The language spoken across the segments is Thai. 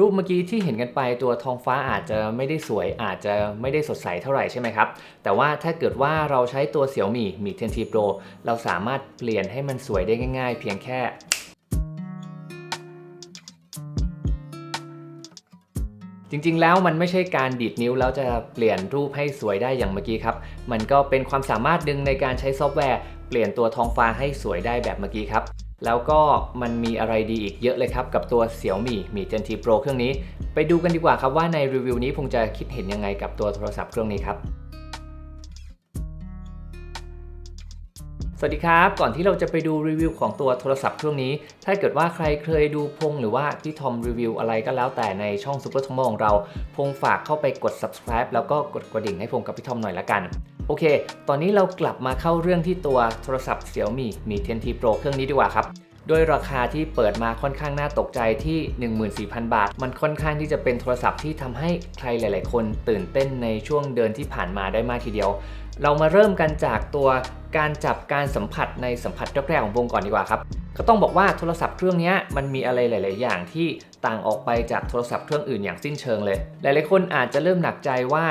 รูปเมื่อกี้ที่เห็นกันไปตัวท้องฟ้าอาจจะไม่ได้สวยอาจจะไม่ได้สดใสเท่าไหร่ใช่ไหมครับ แต่ว่าถ้าเกิดว่าเราใช้ตัวเสี่ยวมี่มี 10T Pro เราสามารถเปลี่ยนให้มันสวยได้ง่าย ๆ เพียงแค่จริงๆ แล้วมันไม่ใช่การดีดนิ้วแล้วจะเปลี่ยนรูปให้สวยได้อย่างเมื่อกี้ครับ มันก็เป็นความสามารถหนึ่งในการใช้ซอฟต์แวร์ เปลี่ยนตัวท้องฟ้าให้สวยได้แบบเมื่อกี้ครับ แล้วก็มันมีอะไรดีอีกเยอะเลยครับกับตัว Xiaomi Mi 10T Pro เครื่องนี้ ไปดูกันดีกว่าครับว่าในรีวิวนี้ผมจะคิดเห็นยังไงกับตัวโทรศัพท์เครื่องนี้ครับสวัสดีครับ ก่อนที่เราจะไปดูรีวิวของตัวโทรศัพท์เครื่องนี้ ถ้าเกิดว่าใครเคยดูพงหรือว่าพี่ทอมรีวิวอะไรก็แล้วแต่ในช่องซูเปอร์ทอมของเรา พงฝากเข้าไปกด subscribe แล้วก็กดกระดิ่งให้พงกับพี่ทอมหน่อยละกัน โอเค ตอนนี้เรากลับมาเข้าเรื่องที่ตัวโทรศัพท์ Xiaomi Mi 10T Pro เครื่องนี้ดีกว่าครับด้วยราคาที่เปิดมาค่อนข้างน่าตกใจที่ 14,000 บาท มันค่อนข้างที่จะเป็นโทรศัพท์ที่ทำให้ใครหลาย ๆ คนตื่นเต้นในช่วงเดือนที่ผ่านมาได้มากทีเดียว เรามาเริ่มกันจากตัวการจับการสัมผัสในสัมผัสแรกๆของวงก่อนดีกว่าครับ ก็ต้องบอกว่าโทรศัพท์เครื่องนี้มันมีอะไรหลาย ๆ อย่างที่ต่างออกไปจากโทรศัพท์เครื่องอื่นอย่างสิ้นเชิงเลย หลาย ๆ คนอาจจะเริ่มหนักใจว่า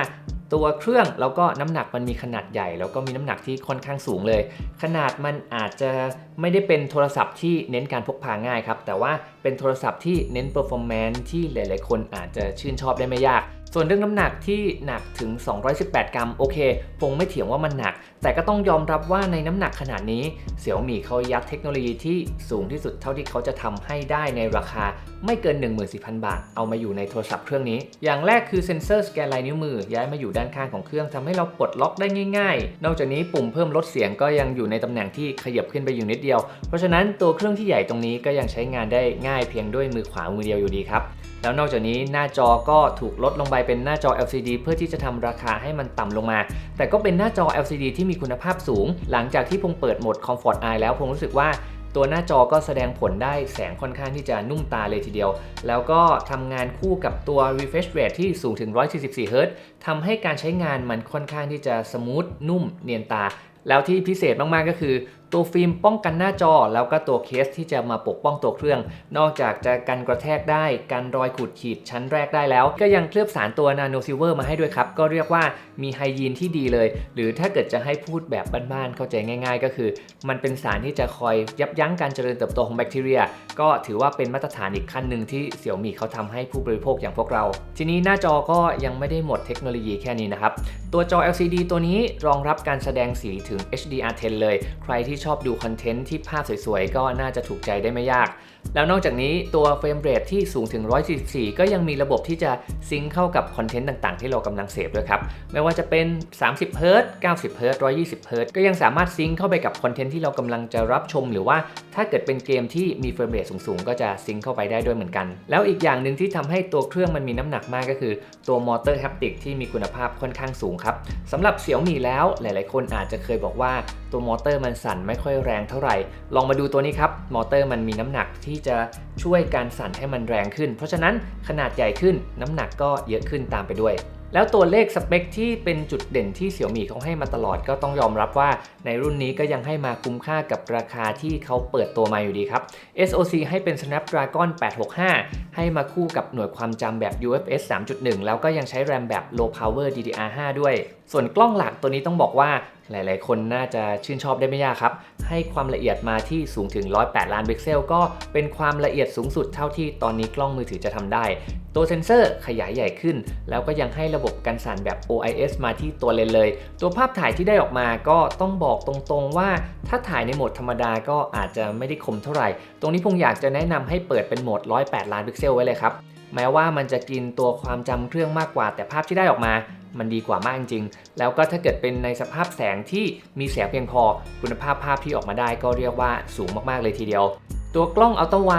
ตัวเครื่องแล้วก็น้ำหนักมันมีขนาดใหญ่ แล้วก็มีน้ำหนักที่ค่อนข้างสูงเลย ขนาดมันอาจจะไม่ได้เป็นโทรศัพท์ที่เน้นการพกพาง่ายครับแต่ว่าเป็นโทรศัพท์ที่เน้นเปอร์ฟอร์แมนซ์ที่หลาย ๆ คนอาจจะชื่นชอบได้ไม่ยาก ส่วนเรื่องน้ำหนักที่หนักถึง 218 กรัม โอเคคงไม่เถียงว่ามันหนัก แต่ก็ต้องยอมรับว่าในน้ำหนักขนาดนี้เสี่ยวมี่เขายัดเทคโนโลยีที่สูงที่สุดเท่าที่เขาจะทำให้ได้ในราคาไม่เกิน 14,000 บาท เอามาอยู่ในโทรศัพท์เครื่องนี้ อย่างแรกคือเซ็นเซอร์สแกนลายนิ้วมือ ย้ายมาอยู่ด้านข้างของเครื่องทำให้เราปลดล็อกได้ง่าย ๆ นอกจากนี้ปุ่มเพิ่มลดเสียงก็ยังอยู่ในตำแหน่งที่ขยับขึ้นไปอยู่นิดเดียว เพราะฉะนั้นตัวเครื่องที่ใหญ่ตรงนี้ก็ยังใช้งานได้ง่ายเพียงด้วยมือขวามือเดียวอยู่ดีครับแล้วนอกจากนี้หน้าจอก็ถูกลดลงไปเป็นหน้าจอ LCD เพื่อที่จะทำราคาให้มันต่ำลงมา แต่ก็เป็นหน้าจอ LCD ที่มีคุณภาพสูง หลังจากที่พงเปิดโหมด Comfort Eye แล้วพงรู้สึกว่าตัวหน้าจอก็แสดงผลได้แสงค่อนข้างที่จะนุ่มตาเลยทีเดียว แล้วก็ทำงานคู่กับตัว refresh rate ที่สูงถึง 144 Hz ทำให้การใช้งานมันค่อนข้างที่จะสมูทนุ่มเนียนตา แล้วที่พิเศษมาก ๆ ก็คือ ตัวฟิล์มป้องกันหน้าจอ แล้วก็ตัวเคสที่จะมาปกป้องตัวเครื่อง นอกจากจะกันกระแทกได้กันรอยขูดขีดชั้นแรกได้แล้ว ก็ยังเคลือบสารตัวนาโนซิลเวอร์มาให้ด้วยครับ ก็เรียกว่ามีไฮยีนที่ดีเลย หรือถ้าเกิดจะให้พูดแบบบ้านๆเข้าใจง่าย ๆ ก็คือ มันเป็นสารที่จะคอยยับยั้งการเจริญเติบโตของแบคทีเรีย ก็ถือว่าเป็นมาตรฐานอีกขั้นหนึ่งที่เสี่ยวมี่เขาทำให้ผู้บริโภคอย่างพวกเรา ทีนี้หน้าจอก็ยังไม่ได้หมดเทคโนโลยีแค่นี้นะครับตัวจอ LCD ตัวนี้รองรับการแสดงสีถึง HDR10 เลย ใครที่ชอบดูคอนเทนต์ที่ภาพสวยๆ ก็น่าจะถูกใจได้ไม่ยาก แล้วนอกจากนี้ตัวเฟรมเรทที่สูงถึง 144 ก็ยังมีระบบที่จะซิงเข้ากับคอนเทนต์ต่างๆ ที่เรากำลังเสพด้วยครับ ไม่ว่าจะเป็น 30 h z 90 h z 120 h z ก็ยังสามารถซิงเข้าไปกับคอนเทนต์ที่เรากำลังจะรับชม หรือว่าถ้าเกิดเป็นเกมที่มีเฟรมเรทสูงๆ ก็จะซิงเข้าไปได้ด้วยเหมือนกัน แล้วอีกอย่างหนึ่งที่ทำให้ตัวเครื่องมันมีน้ำหนักมากก็คือตัวมอเตอร์แฮปติกที่มีคุณภาพค่อนข้างสูงครับสำหรับเสี่ยวมีแล้วหลาย ๆ คนอาจจะเคยบอกว่าตัวมอเตอร์มันสั่นไม่ค่อยแรงเท่าไหร่ ลองมาดูตัวนี้ครับ มอเตอร์มันมีน้ำหนักที่จะช่วยการสั่นให้มันแรงขึ้น เพราะฉะนั้นขนาดใหญ่ขึ้นน้ำหนักก็เยอะขึ้นตามไปด้วยแล้วตัวเลขสเปคที่เป็นจุดเด่นที่เสี่ยวมี่เขาให้มาตลอดก็ต้องยอมรับว่าในรุ่นนี้ก็ยังให้มาคุ้มค่ากับราคาที่เขาเปิดตัวมาอยู่ดีครับ SoC ให้เป็น Snapdragon 865 ให้มาคู่กับหน่วยความจำแบบ UFS 3.1 แล้วก็ยังใช้แรมแบบ Low Power DDR5 ด้วย ส่วนกล้องหลักตัวนี้ต้องบอกว่าหลาย ๆ คนน่าจะชื่นชอบได้ไม่ยากครับ ให้ความละเอียดมาที่สูงถึง 108 ล้านพิกเซล ก็เป็นความละเอียดสูงสุดเท่าที่ตอนนี้กล้องมือถือจะทำได้ ตัวเซ็นเซอร์ขยายใหญ่ขึ้น แล้วก็ยังให้ระบบกันสั่นแบบ OIS มาที่ตัวเลนเลย ตัวภาพถ่ายที่ได้ออกมาก็ต้องบอกตรง ๆ ว่าถ้าถ่ายในโหมดธรรมดาก็อาจจะไม่ได้คมเท่าไหร่ ตรงนี้ผมอยากจะแนะนำให้เปิดเป็นโหมด 108 ล้านพิกเซลไว้เลยครับ แม้ว่ามันจะกินตัวความจำเครื่องมากกว่า แต่ภาพที่ได้ออกมา มันดีกว่ามากจริงๆ แล้วก็ถ้าเกิดเป็นในสภาพแสงที่มีแสงเพียงพอ คุณภาพภาพที่ออกมาได้ก็เรียกว่าสูงมากๆเลยทีเดียว ตัวกล้องอัลตร้าไว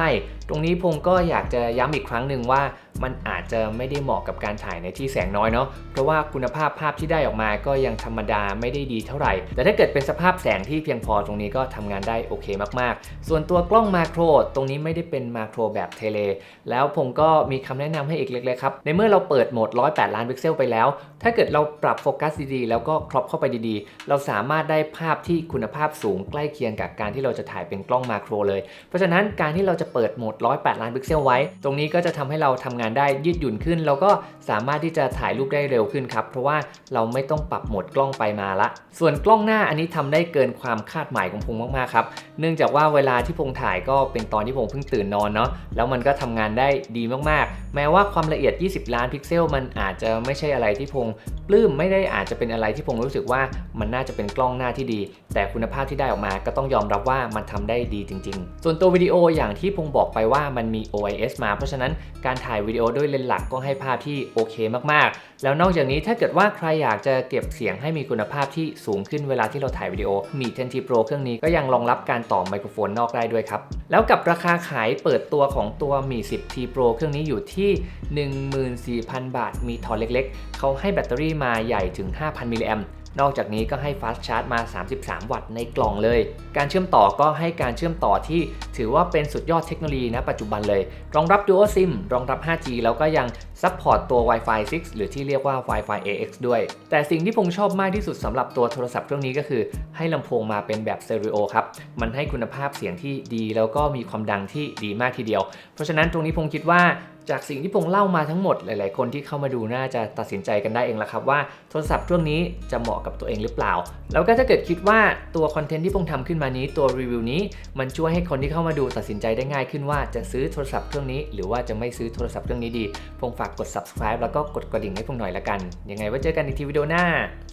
ตรงนี้พงก็อยากจะย้ำอีกครั้งหนึ่งว่า มันอาจจะไม่ได้เหมาะกับการถ่ายในที่แสงน้อยเนาะเพราะว่าคุณภาพภาพที่ได้ออกมาก็ยังธรรมดาไม่ได้ดีเท่าไหร่ แต่ถ้าเกิดเป็นสภาพแสงที่เพียงพอตรงนี้ก็ทำงานได้โอเคมากๆ ส่วนตัวกล้องมาโครตรงนี้ไม่ได้เป็นมาโครแบบเทเล แล้วผมก็มีคำแนะนำให้อีกเล็กๆครับ ในเมื่อเราเปิดโหมด 108 ล้านพิกเซลไปแล้ว ถ้าเกิดเราปรับโฟกัสดีๆ แล้วก็ครอปเข้าไปดีๆ เราสามารถได้ภาพที่คุณภาพสูงใกล้เคียงกับการที่เราจะถ่ายเป็นกล้องมาโครเลย เพราะฉะนั้นการที่เราจะเปิดโหมด 108 ล้านพิกเซลไว้ ตรงนี้ก็จะทำให้เราทำงานานได้ยืดหยุ่นขึ้น แล้วก็สามารถที่จะถ่ายรูปได้เร็วขึ้นครับ เพราะว่าเราไม่ต้องปรับโหมดกล้องไปมาละ ส่วนกล้องหน้าอันนี้ทำได้เกินความคาดหมายของพงมากๆครับเนื่องจากว่าเวลาที่พงถ่ายก็เป็นตอนที่พงเพิ่งตื่นนอนเนาะแล้วมันก็ทำงานได้ดีมากๆ แม้ว่าความละเอียด 20 ล้านพิกเซล มันอาจจะไม่ใช่อะไรที่พงปลื้มไม่ได้อาจจะเป็นอะไรที่พงรู้สึกว่ามันน่าจะเป็นกล้องหน้าที่ดี แต่คุณภาพที่ได้ออกมาก็ต้องยอมรับว่ามันทำได้ดีจริง ๆ ส่วนตัววิดีโออย่างที่พงบอกไปว่ามันมี OIS มาเพราะฉะนั้นการถ่ายวิดีโอด้วยเลนส์หลักก็ให้ภาพที่โอเคมากๆ แล้วนอกจากนี้ถ้าเกิดว่าใครอยากจะเก็บเสียงให้มีคุณภาพที่สูงขึ้นเวลาที่เราถ่ายวิดีโอ มี 10T Pro เครื่องนี้ก็ยังรองรับการต่อไมโครโฟนนอกได้ด้วยครับ แล้วกับราคาขายเปิดตัวของตัวมี 10T Pro เครื่องนี้อยู่ที่ 14,000 บาท มีทอนเล็กๆ เขาให้แบตเตอรี่มาใหญ่ถึง 5,000มิลลิแอมป์ นอกจากนี้ก็ให้ Fast Charge มา 33 วัตต์ในกล่องเลย การเชื่อมต่อก็ให้การเชื่อมต่อที่ถือว่าเป็นสุดยอดเทคโนโลยีณปัจจุบันเลย รองรับ Dual SIM รองรับ 5G แล้วก็ยังซัพพอร์ตตัว Wi-Fi 6 หรือที่เรียกว่า Wi-Fi AX ด้วย แต่สิ่งที่ผมชอบมากที่สุดสำหรับตัวโทรศัพท์เครื่องนี้ก็คือ ให้ลำโพงมาเป็นแบบสเตอริโอครับ มันให้คุณภาพเสียงที่ดี แล้วก็มีความดังที่ดีมากทีเดียว เพราะฉะนั้นตรงนี้ผมคิดว่า จากสิ่งที่พงเล่ามาทั้งหมดหลาย ๆ คนที่เข้ามาดูน่าจะตัดสินใจกันได้เองละครับว่าโทรศัพท์เครื่องนี้จะเหมาะกับตัวเองหรือเปล่า แล้วก็ถ้าเกิดคิดว่าตัวคอนเทนต์ที่พงทำขึ้นมานี้ตัวรีวิวนี้ มันช่วยให้คนที่เข้ามาดูตัดสินใจได้ง่ายขึ้นว่าจะซื้อโทรศัพท์เครื่องนี้ หรือว่าจะไม่ซื้อโทรศัพท์เครื่องนี้ดี พงฝากกด subscribe แล้วก็กดกระดิ่งให้พงหน่อยละกัน ยังไงไว้เจอกันในทีวิดีโอหน้า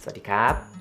สวัสดีครับ